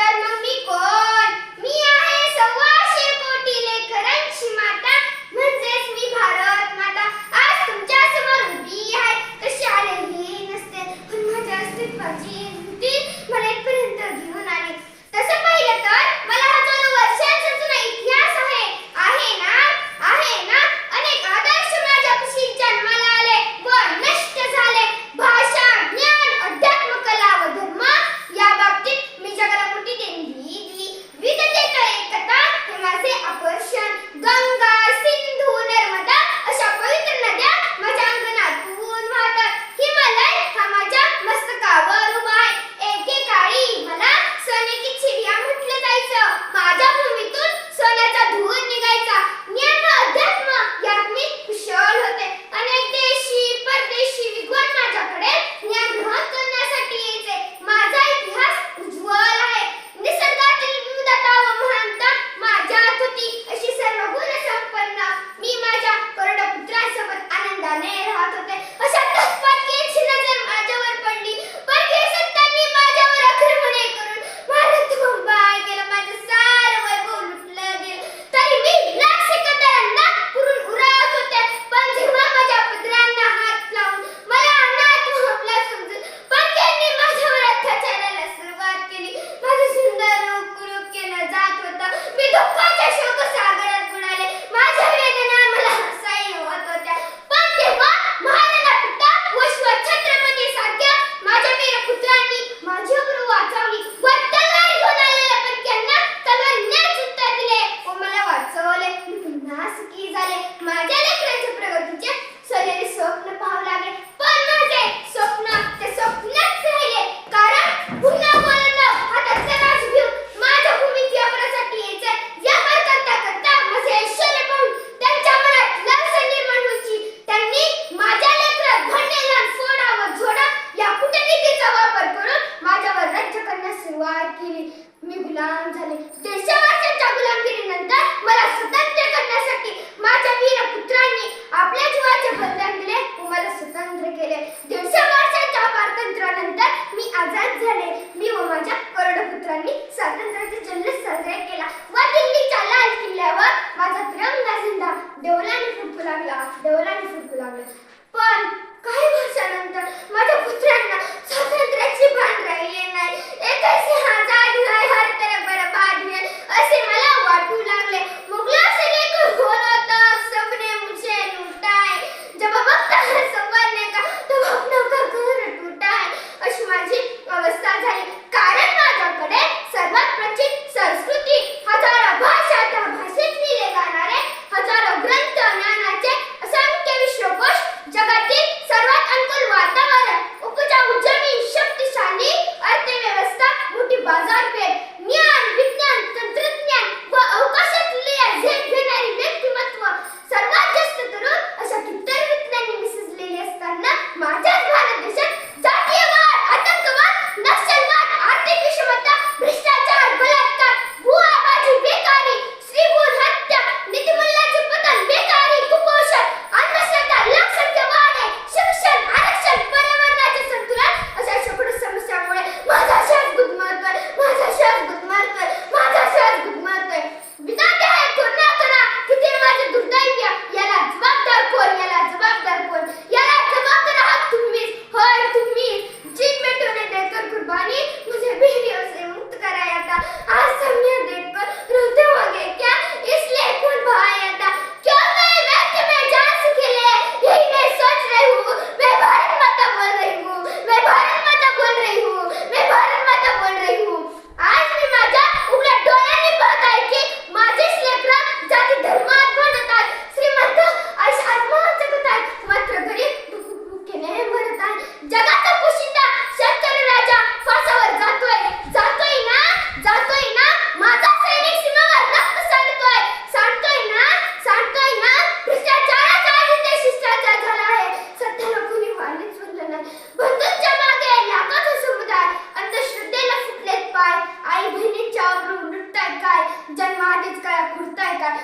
Calma mi. की झाले. माझ्या लेकरांच्या प्रगतीचे सोनेरी स्वप्न पाहू लागले. पण माझे स्वप्न ते स्वप्नच राहिले. कारण पुन्हा बोललो हातातले माझे घेऊ माझ्या भूमीत व्यापारासाठी यायचे. या करता करता माझे ऐश्वर्य पाहून त्यांच्या मनात लालसा निर्माण होती त्यांनी माझ्या लेकरात घडलेला सोडा व झोडा या कुटनीतीचा वापर करून माझ्यावर राज्य करण्यास सुरुवात केली. मी गुलाम झाले. केले. दीडशे वर्षाच्या मी आझाद झाले. मी व माझ्या करोडपुत्रांनी स्वातंत्र्याचा जल्लोष साजरा केला. व दिल्लीच्या लाल किल्ल्यावर माझा तिरंगा झेंडा देवलाने फुटू लागला. देवलाने फुटू लागला. पण काही वर्षानंतर माझ्या पुत्रांना स्वातंत्र्याची भान राहिली नाही. एकच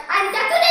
俺家